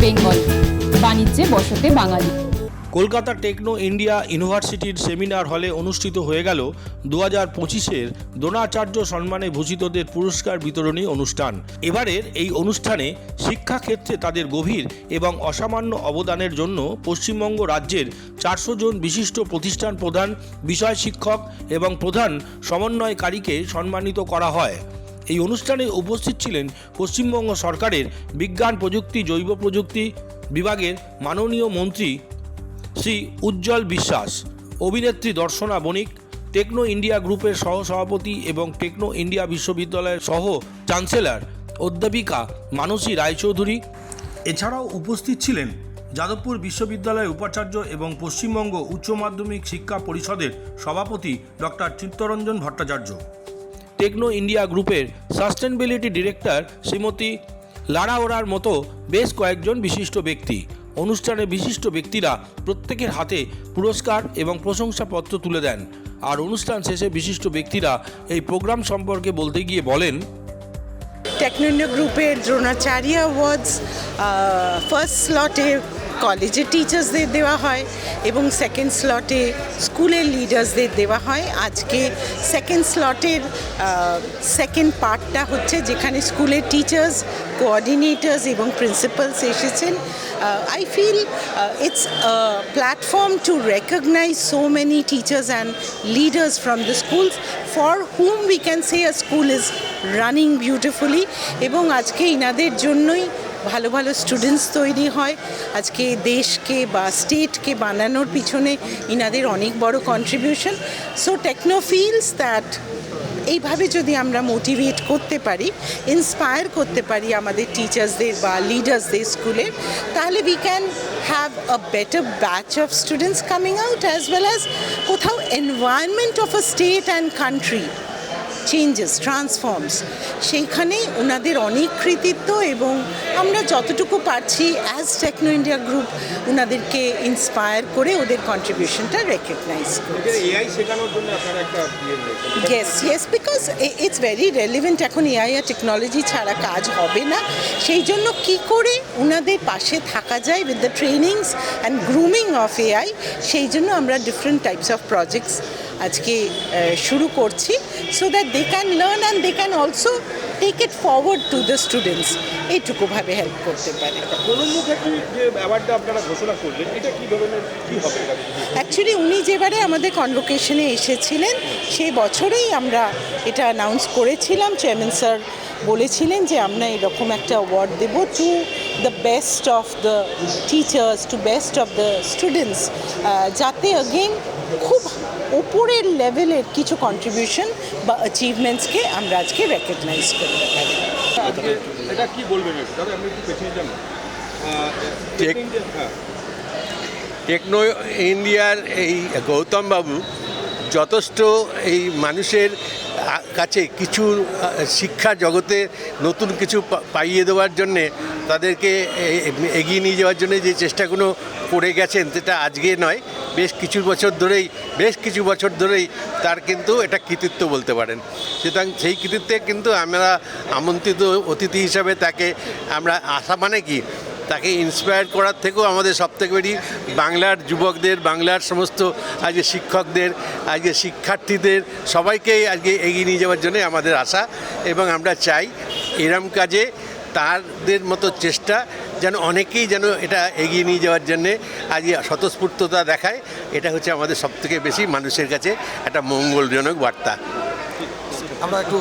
বেঙ্গল। বাণিজ্যে বসতে বাঙালি। কলকাতা টেকনো ইন্ডিয়া ইউনিভার্সিটির সেমিনার হলে অনুষ্ঠিত হয়ে গেল দু হাজার পঁচিশের দ্রোণাচার্য সম্মানে ভূষিতদের পুরস্কার বিতরণী অনুষ্ঠান। এবারের এই অনুষ্ঠানে শিক্ষাক্ষেত্রে তাদের গভীর এবং অসামান্য অবদানের জন্য পশ্চিমবঙ্গ রাজ্যের চারশো জন বিশিষ্ট প্রতিষ্ঠান প্রধান, বিষয় শিক্ষক এবং প্রধান সমন্বয়কারীকে সম্মানিত করা হয়। এই অনুষ্ঠানে উপস্থিত ছিলেন পশ্চিমবঙ্গ সরকারের বিজ্ঞান প্রযুক্তি, জৈব প্রযুক্তি বিভাগের মাননীয় মন্ত্রী শ্রী উজ্জ্বল বিশ্বাস, অভিনেত্রী দর্শনা বণিক, টেকনো ইন্ডিয়া গ্রুপের সহ সভাপতি এবং টেকনো ইন্ডিয়া বিশ্ববিদ্যালয়ের সহ চ্যান্সেলর অধ্যাপিকা মানসী রায়চৌধুরী। এছাড়াও উপস্থিত ছিলেন যাদবপুর বিশ্ববিদ্যালয়ের উপাচার্য এবং পশ্চিমবঙ্গ উচ্চ মাধ্যমিক শিক্ষা পরিষদের সভাপতি doctor Chittaranjan Bhattacharya. Techno India গ্রুপের সাস্টেনেবিলিটি ডিরেক্টর শ্রীমতী লারা ওরার মতো বেশ কয়েকজন বিশিষ্ট ব্যক্তি। অনুষ্ঠানে বিশিষ্ট ব্যক্তিরা প্রত্যেকের হাতে পুরস্কার এবং প্রশংসাপত্র তুলে দেন। আর অনুষ্ঠান শেষে বিশিষ্ট ব্যক্তিরা এই প্রোগ্রাম সম্পর্কে বলতে গিয়ে বলেন টেকনোইন্ডিয়া গ্রুপের দ্রোণাচার্য অ্যাওয়ার্ডস ফার্স্ট স্লটে কলেজের টিচার্সদের দেওয়া হয় এবং সেকেন্ড স্লটে স্কুলের লিডার্সদের দেওয়া হয়। আজকে সেকেন্ড স্লটের সেকেন্ড পার্টটা হচ্ছে যেখানে স্কুলের টিচার্স কোঅর্ডিনেটার্স এবং প্রিন্সিপালস এসেছেন। I feel it's platform to recognise so many teachers and leaders from the schools for whom we can say a school is running beautifully এবং আজকে ইনাদের জন্যই ভালো ভালো স্টুডেন্টস তৈরি হয়। আজকে দেশকে বা স্টেটকে বানানোর পিছনে ইনাদের অনেক বড় contribution so Techno feels that এইভাবে যদি আমরা মোটিভেট করতে পারি ইন্সপায়ার করতে পারি আমাদের টিচার্সদের বা লিডার্সদের স্কুলে, তাহলে we can have a better batch of students coming out as well as কোথাও environment of a state and country changes transforms সেইখানে ওনাদের অনেক কৃতিত্ব এবং আমরা যতটুকু পারছি অ্যাজ টেকনো ইন্ডিয়া গ্রুপ ওনাদেরকে ইন্সপায়ার করে ওদের কন্ট্রিবিউশনটা রেকগনাইজ ইয়ে yes yes because it's very relevant এখন এআই আর টেকনোলজি ছাড়া কাজ হবে না। সেই জন্য কি করে ওনাদের পাশে থাকা যায় with the trainings and grooming of AI সেই জন্য আমরা ডিফারেন্ট টাইপস অফ প্রজেক্টস আজকে শুরু করছি so that they can learn and they can also take it forward to the students এইটুকুভাবে help করতে পারে। এটা? অ্যাকচুয়ালি উনি যেবারে আমাদের কনভোকেশনে এসেছিলেন সেই বছরেই আমরা এটা অ্যানাউন্স করেছিলাম। চেয়ারম্যান স্যার বলেছিলেন যে আমরা এরকম একটা award Dev to the best of the teachers to best of the students যাতে অগেন খুব ওপরের লেভেলের কিছু কন্ট্রিবিউশন বা অ্যাচিভমেন্টসকে আমরা আজকে রেকগনাইজ করতে পারি এটা কি বলবেন আপনি একটু পেছনে India- হ্যাঁ। টেকনো ইন্ডিয়ার এই গৌতম বাবু যথেষ্ট এই মানুষের কাছে কিছু শিক্ষা জগতে নতুন কিছু পাইয়ে দেওয়ার জন্যে তাদেরকে এগিয়ে নিয়ে যাওয়ার জন্য যে চেষ্টাগুলো করে গেছেন সেটা আজকে নয়, বেশ কিছু বছর ধরেই, বেশ কিছু বছর ধরেই তার কিন্তু এটা কৃতিত্ব বলতে পারেন। সুতরাং সেই কৃতিত্বে কিন্তু আমরা আমন্ত্রিত অতিথি হিসাবে তাকে আমরা আশা মানে কি তাকে ইন্সপায়ার করার থেকেও আমাদের সবথেকে বেশি বাংলার যুবকদের, বাংলার সমস্ত আজকে শিক্ষকদের, আজকে শিক্ষার্থীদের সবাইকেই আজকে এগিয়ে নিয়ে যাওয়ার জন্য আমাদের আশা এবং আমরা চাই এরম কাজে তাদের মতো চেষ্টা যেন অনেকেই যেন এটা এগিয়ে নিয়ে যাওয়ার জন্যে আজকে স্বতঃস্ফূর্ততা দেখায়। এটা হচ্ছে আমাদের সবথেকে বেশি মানুষের কাছে একটা মঙ্গলজনক বার্তা। আমরা একটু